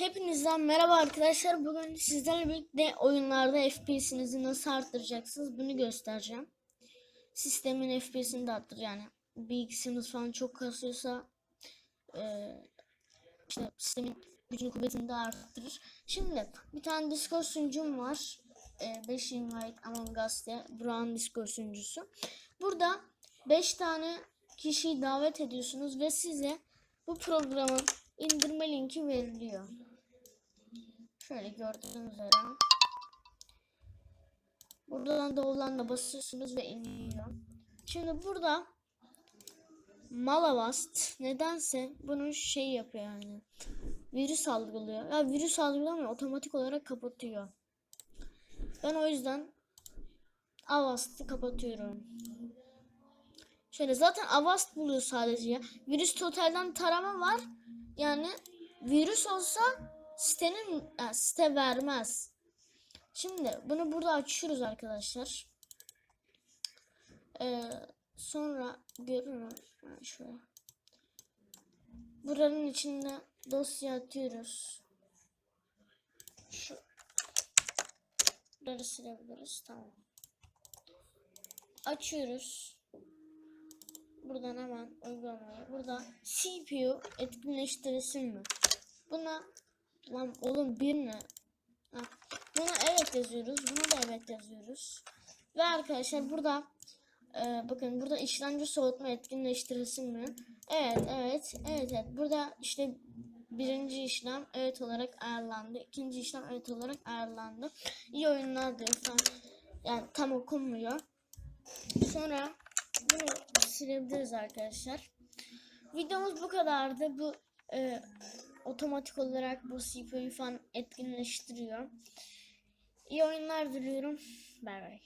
Hepinizden merhaba arkadaşlar. Bugün sizlerle birlikte oyunlarda FPS'inizi nasıl arttıracaksınız bunu göstereceğim. Sistemin FPS'ini de arttır yani. Bilgisayarınız falan çok kasıyorsa eee, işte sistemin gücünü kuvvetini de arttırır. Şimdi bir tane Discord sunucum var. 5 invite Among Us diye. Brown Discord sunucusu. Burada 5 tane kişiyi davet ediyorsunuz ve size bu programın indirme linki veriliyor. Şöyle gördüğünüz üzere. Buradan da olanla basıyorsunuz ve iniyor. Şimdi burada Malavast nedense bunu şey yapıyor yani. Virüs algılıyor. Ya virüs algılamıyor otomatik olarak kapatıyor. Ben o yüzden Avast'ı kapatıyorum. Şöyle zaten Avast buluyor sadece ya. Virüs totalden tarama var. Yani virüs olsa sitenin yani site vermez. Şimdi bunu burada açıyoruz arkadaşlar. Ee, sonra görürüm. Ha, şöyle. Buranın içinde dosya atıyoruz. Şu Bunları silebiliriz. Tamam. Açıyoruz. Buradan hemen uygulamayı. Burada CPU etkinleştirilsin mi? Buna lan oğlum bir ne? Ha, Buna evet yazıyoruz. Buna da evet yazıyoruz. Ve arkadaşlar burada e, bakın burada işlemci soğutma etkinleştirilsin mi? Evet, evet, evet, evet. Burada işte birinci işlem evet olarak ayarlandı. ikinci işlem evet olarak ayarlandı. İyi oyunlar diyor. Yani tam okunmuyor. Sonra bunu silebiliriz arkadaşlar. Videomuz bu kadardı. Bu e, otomatik olarak bu CPU'yu falan etkinleştiriyor. İyi oyunlar diliyorum. Bay bay.